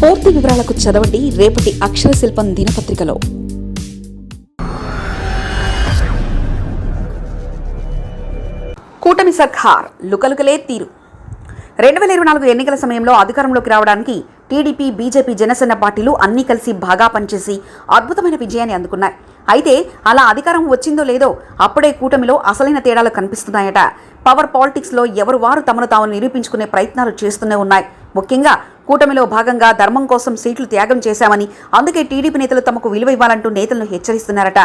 పూర్తి వివరాలకు చదవండి రేపటి అక్షర శిల్పం దినపత్రికలో. కూటమి సర్కార్ లుకలుకలే తీరు. రెండు వేల ఇరవై నాలుగు ఎన్నికల సమయంలో అధికారంలోకి రావడానికి టీడీపీ బీజేపీ జనసేన పార్టీలు అన్నీ కలిసి బాగా పనిచేసి అద్భుతమైన విజయాన్ని అందుకున్నాయి. అయితే అలా అధికారం వచ్చిందో లేదో అప్పుడే కూటమిలో అసలైన తేడాలు కనిపిస్తున్నాయట. పవర్ పాలిటిక్స్లో ఎవరు వారు తమను తాము నిరూపించుకునే ప్రయత్నాలు చేస్తూనే ఉన్నాయి. ముఖ్యంగా కూటమిలో భాగంగా ధర్మం కోసం సీట్లు త్యాగం చేశామని అందుకే టీడీపీ నేతలు తమకు విలువ ఇవ్వాలంటూ నేతలను హెచ్చరిస్తున్నారట.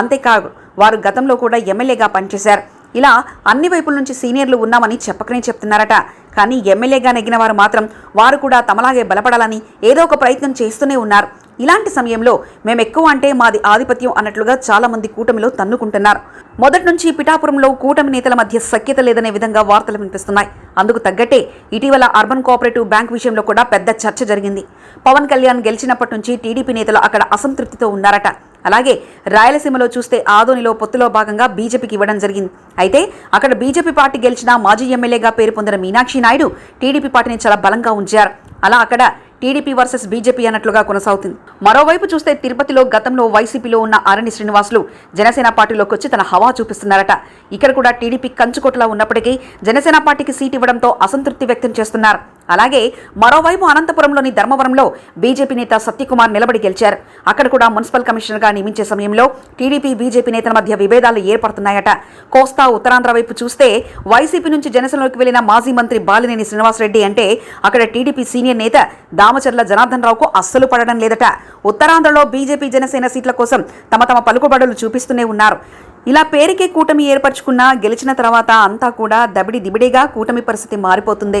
అంతేకాదు వారు గతంలో కూడా ఎమ్మెల్యేగా పనిచేశారు. ఇలా అన్ని వైపుల నుంచి సీనియర్లు ఉన్నామని చెప్పకనే చెప్తున్నారట. కానీ ఎమ్మెల్యేగా నెగ్గిన వారు మాత్రం వారు కూడా తమలాగే బలపడాలని ఏదో ఒక ప్రయత్నం చేస్తూనే ఉన్నారు. ఇలాంటి సమయంలో మేము ఎక్కువ అంటే మాది ఆధిపత్యం అన్నట్లుగా చాలామంది కూటమిలో తన్నుకుంటున్నారు. మొదటి నుంచి పిఠాపురంలో కూటమి నేతల మధ్య సఖ్యత లేదనే విధంగా వార్తలు వినిపిస్తున్నాయి. అందుకు తగ్గట్టే ఇటీవల అర్బన్ కోఆపరేటివ్ బ్యాంక్ విషయంలో కూడా పెద్ద చర్చ జరిగింది. పవన్ కళ్యాణ్ గెలిచినప్పటి నుంచి టీడీపీ నేతలు అక్కడ అసంతృప్తితో ఉన్నారట. అలాగే రాయలసీమలో చూస్తే ఆదోనిలో పొత్తులో భాగంగా బీజేపీకి ఇవ్వడం జరిగింది. అయితే అక్కడ బీజేపీ పార్టీ గెలిచిన మాజీ ఎమ్మెల్యేగా పేరు పొందిన మీనాక్షి నాయుడు టీడీపీ పార్టీని చాలా బలంగా ఉంచారు. అలా అక్కడ టీడీపీ వర్సెస్ బీజేపీ అన్నట్లుగా కొనసాగుతుంది. మరోవైపు చూస్తే తిరుపతిలో గతంలో వైసీపీలో ఉన్న ఆరణి శ్రీనివాసులు జనసేన పార్టీలోకి వచ్చి తన హవా చూపిస్తున్నారట. ఇక్కడ కూడా టీడీపీ కంచుకోటలా ఉన్నప్పటికీ జనసేన పార్టీకి సీట్ ఇవ్వడంతో అసంతృప్తి వ్యక్తం చేస్తున్నారు. అలాగే మరోవైపు అనంతపురంలోని ధర్మవరంలో బీజేపీ నేత సత్యకుమార్ నిలబడి గెలిచారు. అక్కడ కూడా మున్సిపల్ కమిషనర్గా నియమించే సమయంలో టీడీపీ బీజేపీ నేతల మధ్య విభేదాలు ఏర్పడుతున్నాయట. కోస్తా ఉత్తరాంధ్ర వైపు చూస్తే వైసీపీ నుంచి జనసేనలోకి వెళ్ళిన మాజీ మంత్రి బాలినేని శ్రీనివాసరెడ్డి అంటే అక్కడ టీడీపీ సీనియర్ నేత దామచర్ల జనార్దన్ రావుకు అస్సలు పడడం లేదట. ఉత్తరాంధ్రలో బీజేపీ జనసేన సీట్ల కోసం తమ తమ పలుకుబడులు చూపిస్తూనే ఉన్నారు. ఇలా పేరుకే కూటమి ఏర్పరచుకున్నా గెలిచిన తర్వాత అంతా కూడా దబిడి దిబిడిగా కూటమి పరిస్థితి మారిపోతుంది.